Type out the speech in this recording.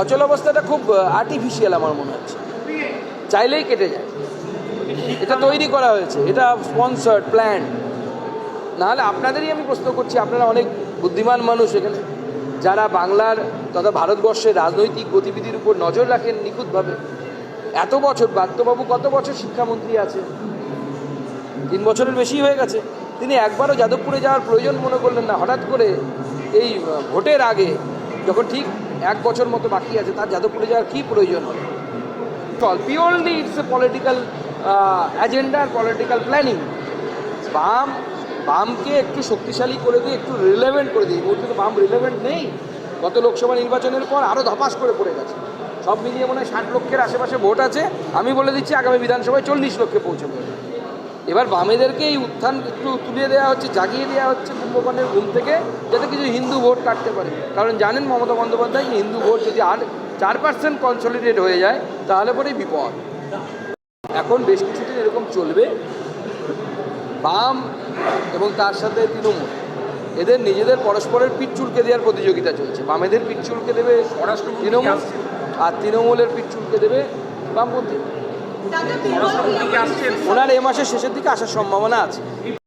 অচল অবস্থাটা খুব আর্টিফিশিয়াল আমার মনে হচ্ছে। চাইলেই কেটে যায়। এটা তৈরি করা হয়েছে। এটা স্পন্সার্ড প্ল্যান নাহলে আপনাদেরই আমি প্রশ্ন করছি, আপনারা অনেক বুদ্ধিমান মানুষ এখানে। যারা বাংলার তথা ভারতবর্ষের রাজনৈতিক গতিবিধির উপর নজর রাখেন নিখুঁতভাবে। এত বছর বাদ্যবাবু কত বছর শিক্ষামন্ত্রী আছে তিন বছরের বেশি হয়ে গেছে। তিনি একবারও যাদবপুরে যাওয়ার প্রয়োজন মনে করলেন না। হঠাৎ করে এই ভোটের আগে, যখন ঠিক এক বছর মতো বাকি আছে, তার যাদবপুরে যাওয়ার কী প্রয়োজন হবে? চল purely it's a political agenda R political planning বাম, বামকে একটু শক্তিশালী করে দিয়ে, একটু রিলেভেন্ট করে দিই মুহূর্তে তো বাম রিলেভেন্ট নেই। গত লোকসভা নির্বাচনের পর আরও ধপাস করে পড়ে গেছে। সব মিলিয়ে মনে হয় ষাট লক্ষের আশেপাশে ভোট আছে। আমি বলে দিচ্ছি, আগামী বিধানসভায় চল্লিশ লক্ষে পৌঁছবে। এবার বামেদেরকে এই উত্থান একটু তুলে দেওয়া হচ্ছে জাগিয়ে দেওয়া হচ্ছে কুম্ভকর্ণের ঘুম থেকে যাতে কিছু হিন্দু ভোট কাটতে পারে। কারণ জানেন মমতা বন্দ্যোপাধ্যায় হিন্দু ভোট যদি আর চার পার্সেন্ট কনসলিডেট হয়ে যায় তাহলে পরেই বিপদ। এখন বেশ কিছুদিন এরকম চলবে। বাম এবং তার সাথে তৃণমূল এদের নিজেদের পরস্পরের পিঠ চুলকে দেওয়ার প্রতিযোগিতা চলছে। বামেদের পিঠ চুলকে দেবে তৃণমূল আর তৃণমূলের পিঠ চুলকে দেবে বামপন্থী। ওনার এ মাসের শেষের দিকে আসার সম্ভাবনা আছে।